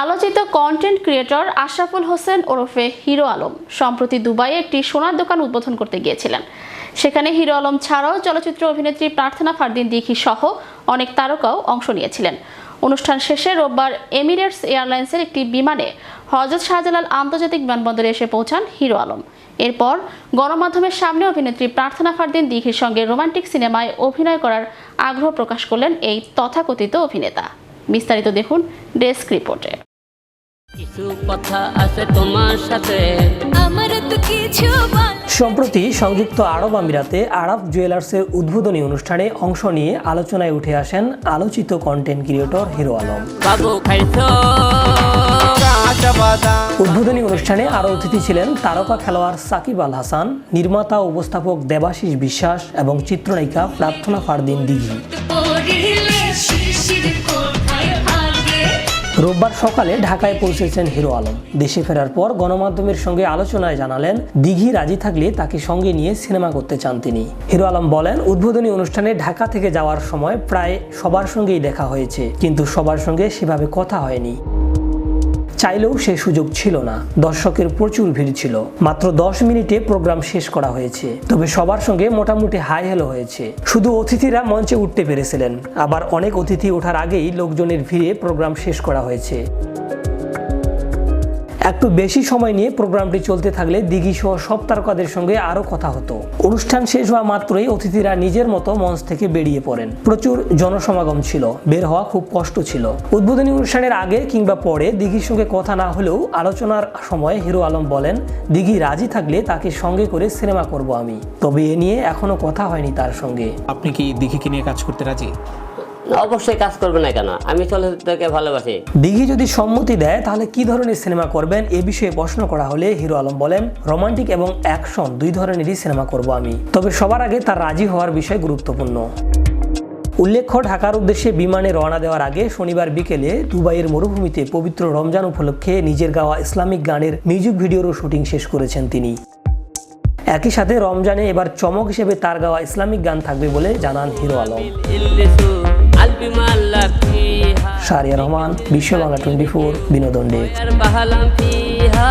আলোচিত content creator Ashraful Hossain ওরফে hero Alam. সম্প্রতি দুবাইয়ে একটি সোনার দোকান উদ্বোধন করতে গিয়েছিলেন। সেখানে হিরো আলম ছাড়াও চলচ্চিত্র অভিনেত্রী প্রার্থনা ফারদিন দিঘি সহ অনেক তারকাও অংশ নিয়েছিলেন। অনুষ্ঠান শেষে রোববার এমিরেটস এয়ারলাইন্সের একটি বিমানে হজরত শাহজালাল আন্তর্জাতিক বিমানবন্দরে এসে পৌঁছান হিরো আলম। এরপর গণমাধ্যমের সামনে অভিনেত্রী প্রার্থনা ফারদিন দিঘির সঙ্গে রোমান্টিক সিনেমায় অভিনয় করার আগ্রহ প্রকাশ করলেন এই তথাকথিত অভিনেতা। বিস্তারিত দেখুন ডেস্ক রিপোর্টে। কিছু কথা আছে তোমার সাথে। আমার তো কিছু সম্প্রতি সংযুক্ত আরব আমিরাতে আরব জুয়েলার্সের উদ্বোধনী অনুষ্ঠানে অংশ নিয়ে আলোচনায় উঠে আসেন আলোচিত কন্টেন্ট ক্রিয়েটর হিরো আলম। উদ্বোধনী অনুষ্ঠানে আরও অতিথি ছিলেন তারকা খেলোয়াড় সাকিব আল হাসান নির্মাতা উপস্থাপক দেবাশিস বিশ্বাস এবং চিত্রনায়িকা প্রার্থনা ফারদিন দিঘি। রোববার সকালে ঢাকায় পৌঁছেছেন হিরো আলম। দেশে ফেরার পর গণমাধ্যমের সঙ্গে আলোচনায় জানালেন, দিঘি রাজি থাকলে তাকে সঙ্গে নিয়ে সিনেমা করতে চান তিনি। হিরো আলম বলেন, উদ্বোধনী অনুষ্ঠানে ঢাকা থেকে যাওয়ার সময় প্রায় সবার সঙ্গেই দেখা হয়েছে, কিন্তু সবার সঙ্গে সেভাবে কথা হয়নি। চাইলেও সে সুযোগ ছিল না। দর্শকের প্রচুর ভিড় ছিল। মাত্র দশ মিনিটে প্রোগ্রাম শেষ করা হয়েছে। তবে সবার সঙ্গে মোটামুটি হাই হেলো হয়েছে। শুধু অতিথিরা মঞ্চে উঠতে পেরেছিলেন। আবার অনেক অতিথি ওঠার আগেই লোকজনের ভিড়ে প্রোগ্রাম শেষ করা হয়েছে। একটু বেশি সময় নিয়ে প্রোগ্রামটি চলতে থাকলে দিঘি সহ সব তারকাদের সঙ্গে আরও কথা হতো। অনুষ্ঠান শেষ হওয়া মাত্রই অতিথিরা নিজের মতো মঞ্চ থেকে বেরিয়ে পড়েন। প্রচুর জনসমাগম ছিল, বের হওয়া খুব কষ্ট ছিল। উদ্বোধনী অনুষ্ঠানের আগে কিংবা পরে দিঘির সঙ্গে কথা না হলেও আলোচনার সময় হিরো আলম বলেন, দিঘি রাজি থাকলে তাকে সঙ্গে করে সিনেমা করব আমি। তবে এ নিয়ে এখনও কথা হয়নি তার সঙ্গে। আপনি কি দিঘিকে নিয়ে কাজ করতে রাজি? অবশ্যই কাজ করবে না কেন? আমি চলচ্চিত্রকে ভালোবাসি। দিঘি যদি সম্মতি দেয় তাহলে কি ধরনের সিনেমা করবেন? এ বিষয়ে প্রশ্ন করা হলে হিরো আলম বলেন রোমান্টিক এবং অ্যাকশন দুই ধরনেরই সিনেমা করব আমি। তবে সবার আগে তার রাজি হওয়ার বিষয় গুরুত্বপূর্ণ। উল্লেখ্য ঢাকার উদ্দেশ্যে বিমানে রওনা দেওয়ার আগে শনিবার বিকেলে দুবাইয়ের মরুভূমিতে পবিত্র রমজান উপলক্ষে নিজের গাওয়া ইসলামিক গানের মিউজিক ভিডিওরও শুটিং শেষ করেছেন তিনি। একই সাথে রমজানে এবার চমক হিসেবে তার গাওয়া ইসলামিক গান থাকবে বলে জানান hero Alam. Sharia Rahman Bishwa Bangla twenty four বিনোদন ফিহা